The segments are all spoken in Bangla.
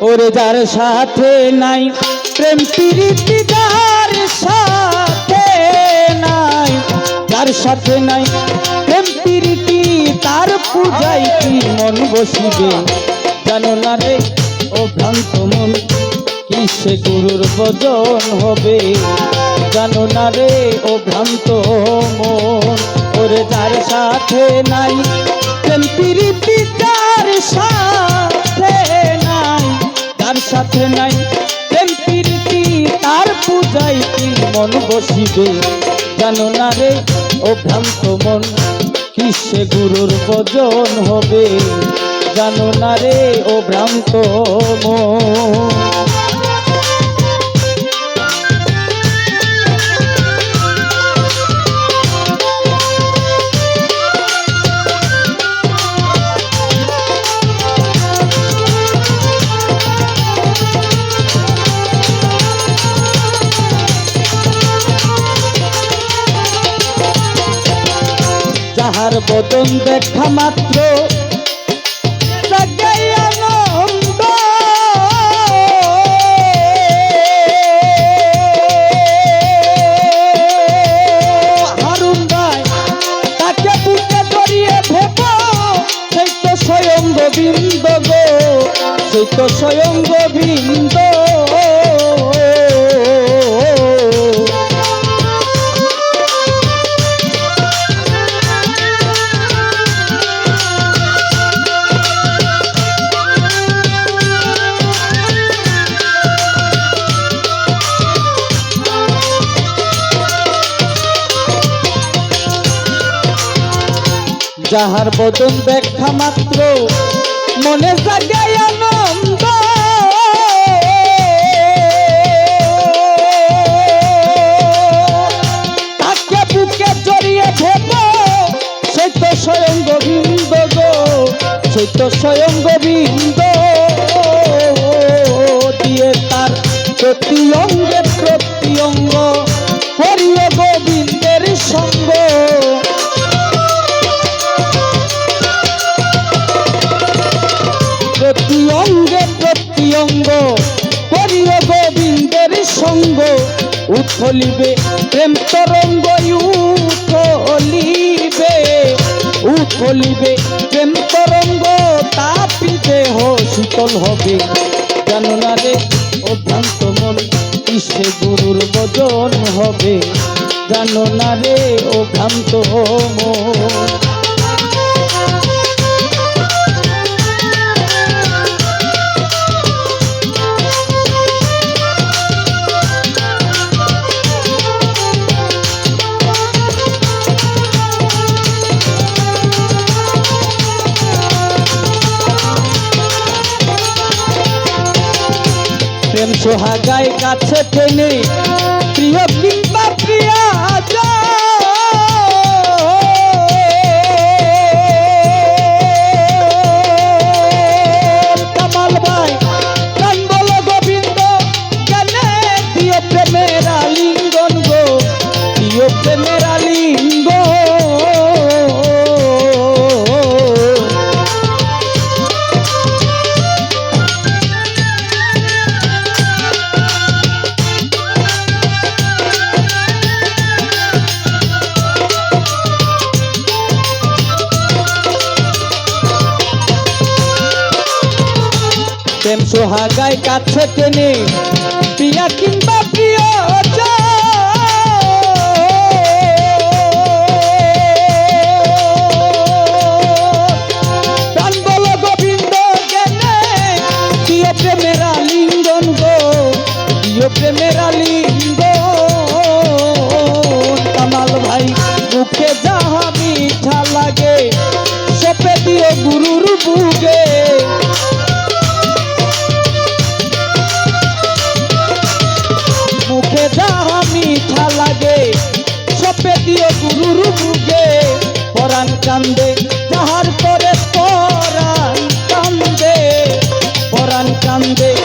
ওরে যার সাথে নাই, প্রেম প্রীতি যার সাথে নাই। যার সাথে নাই, প্রেম প্রীতি তার পূজাই কি মন বসিবে? জানো না রে, ও ভ্রান্ত মন, কিসে গুরুর ভজন হবে? জানো না রে, ও ভ্রান্ত মন, ওরে যার সাথে নাই সাথে নাই। প্রেম প্রীতি তার পূজাই কি মন বসিবে? জানো না রে, ও ভ্রান্ত মন, কিসে গুরুর ভজন হবে? জানো না রে, ও ভ্রান্ত মন। যাহার বদন দেখা মাত্র। সেই তো স্বয়ং যাহার বদন ব্যাখ্যা মাত্র, মনে জাগায় আনন্দ। তাকে বুকে জড়িয়ে স্বয়ং গোবিন্দ গো স্বয়ং গোবিন্দ। দিয়ে তার প্রতি অঙ্গে উথলিবে প্রেম তরঙ্গ উথলিবে উথলিবে প্রেম তরঙ্গ, তাপি দেহ শীতল হবে। জানো না রে, অভ্রান্ত মন, কিসে গুরুর বজন হবে? জানো না রে ও ভ্রান্ত মন। সোহাগায় কাছে টেনে প্রিয় কিংবা প্রিয়া সোহাগায় কাছে টেনে প্রিয়া কিংবা প্রিয় প্রেমের আলিঙ্গন গো প্রিয় প্রেমের আলিঙ্গন কান্দে যাহার পরে পরাণ কান্দে পরাণ কান্দে।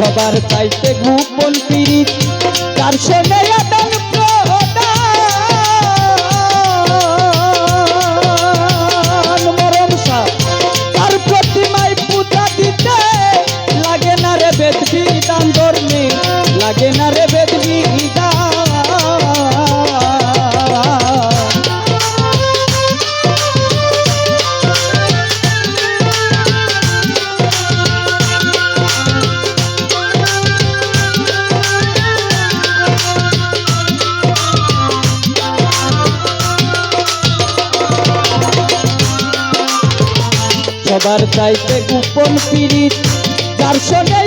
সবার চাইতে গোপন পীড়িত তার সঙ্গে আদান সবার চাইতে গোপন পীড়িত যার সঙ্গে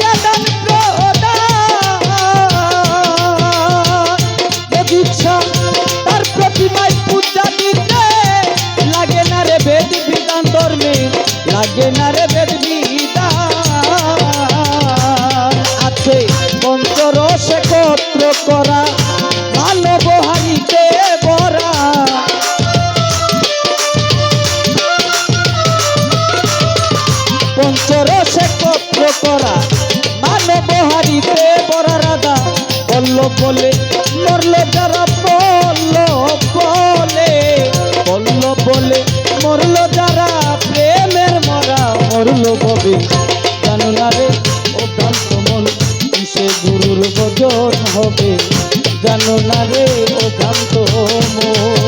পঞ্চরস একত্র করা। মানব হারিতে বড় রাধা বলল বলে, মরল যারা বলল বলে। বলল বলে, মরল যারা প্রেমের মরা। মরল ববে, জানো না রে, ও ভ্রান্ত মন, কিসে গুরুর ভজন হবে? জানো রে, ও ভ্রান্ত মন।